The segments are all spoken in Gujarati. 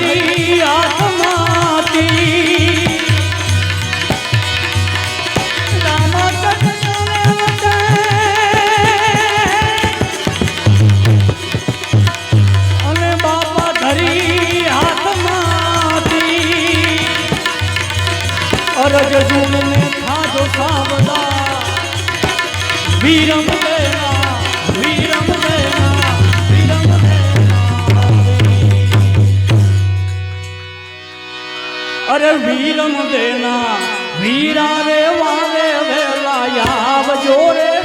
મારી આત્માતી અને બાપા ધરી આત્માતી અરજ જુમને ખાધો સાવદા વીરમ અરે વીરમ દેના વીરા રે વારે વેલા આવજો રે.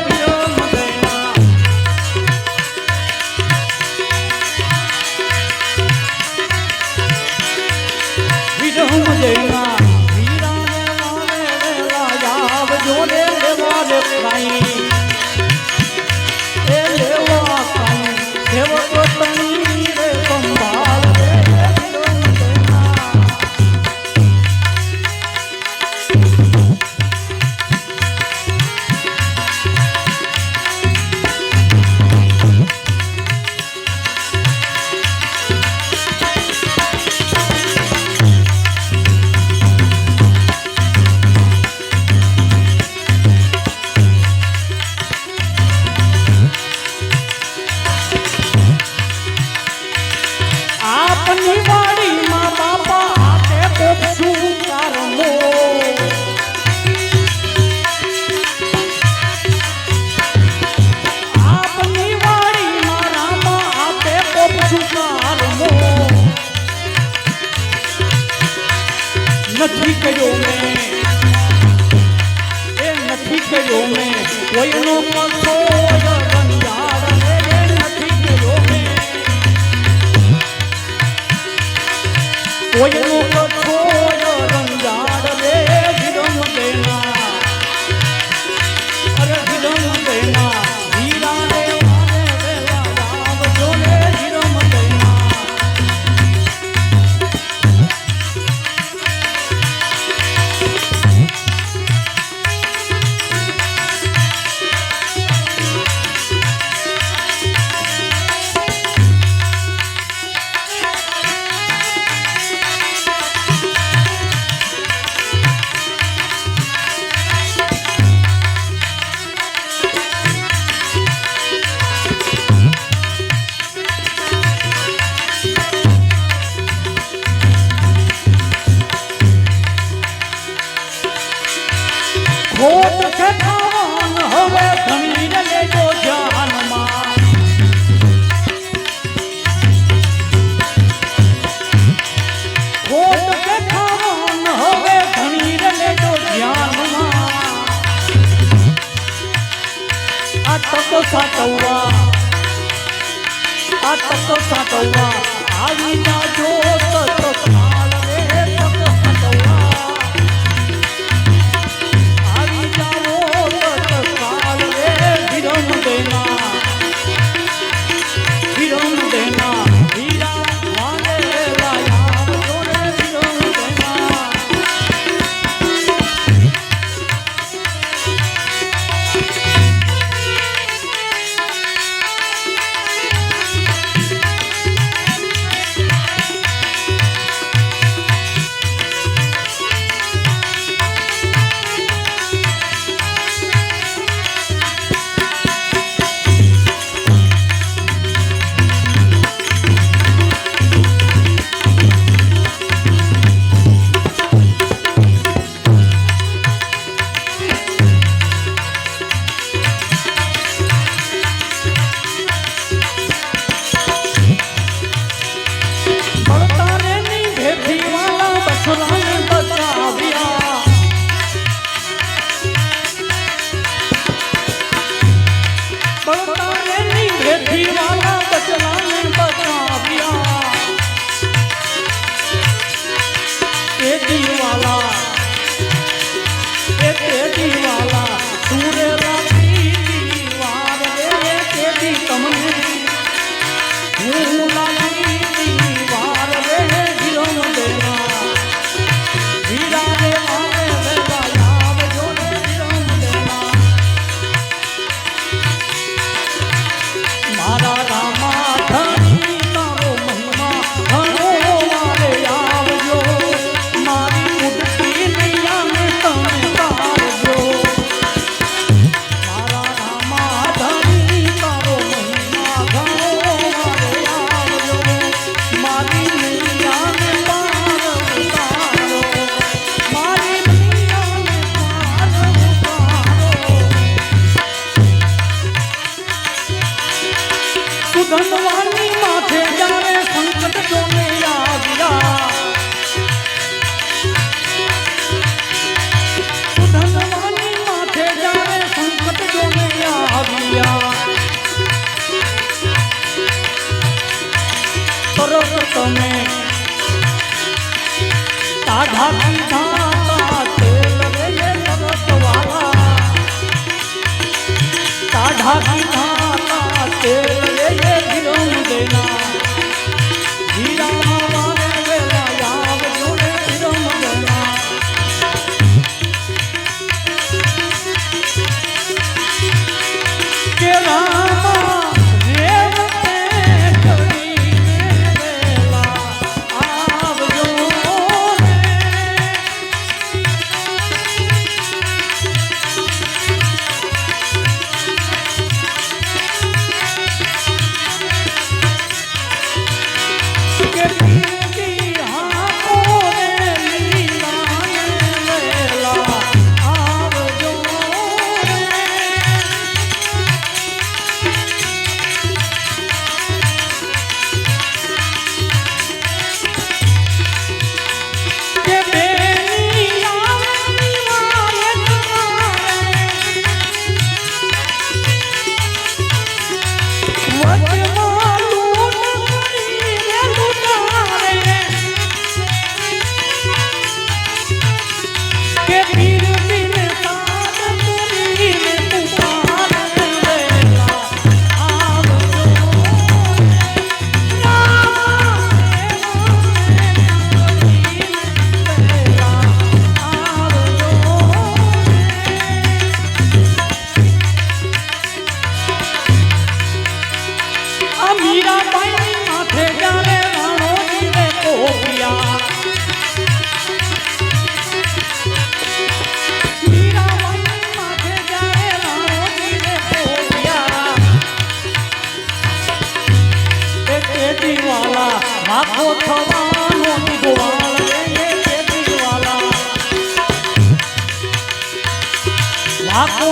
નથી કર્યો મેં એ નથી કર્યો મેં કોઈનો પાછો કોઈનો પાછો આ તત્વ સાચવવા આ તત્વ સાચવવા આવી ના જો તત્વ ढांचा વાકો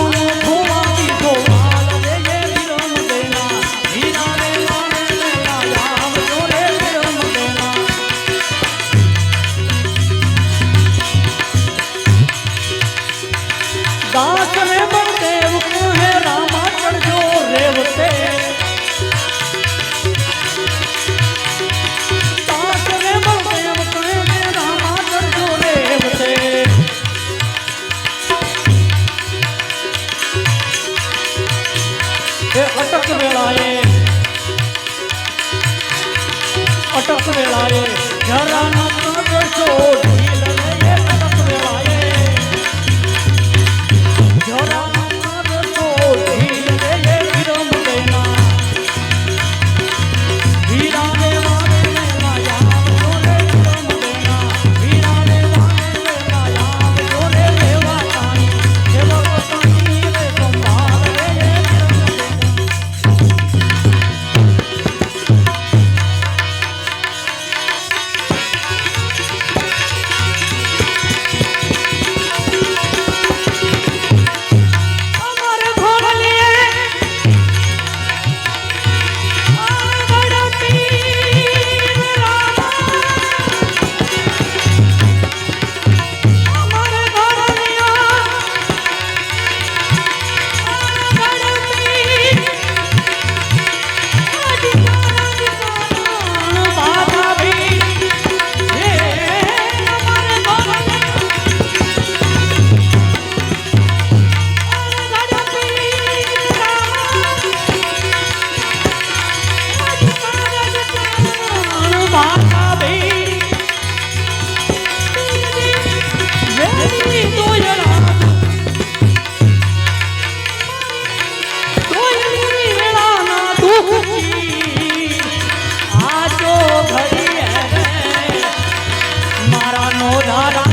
ধারা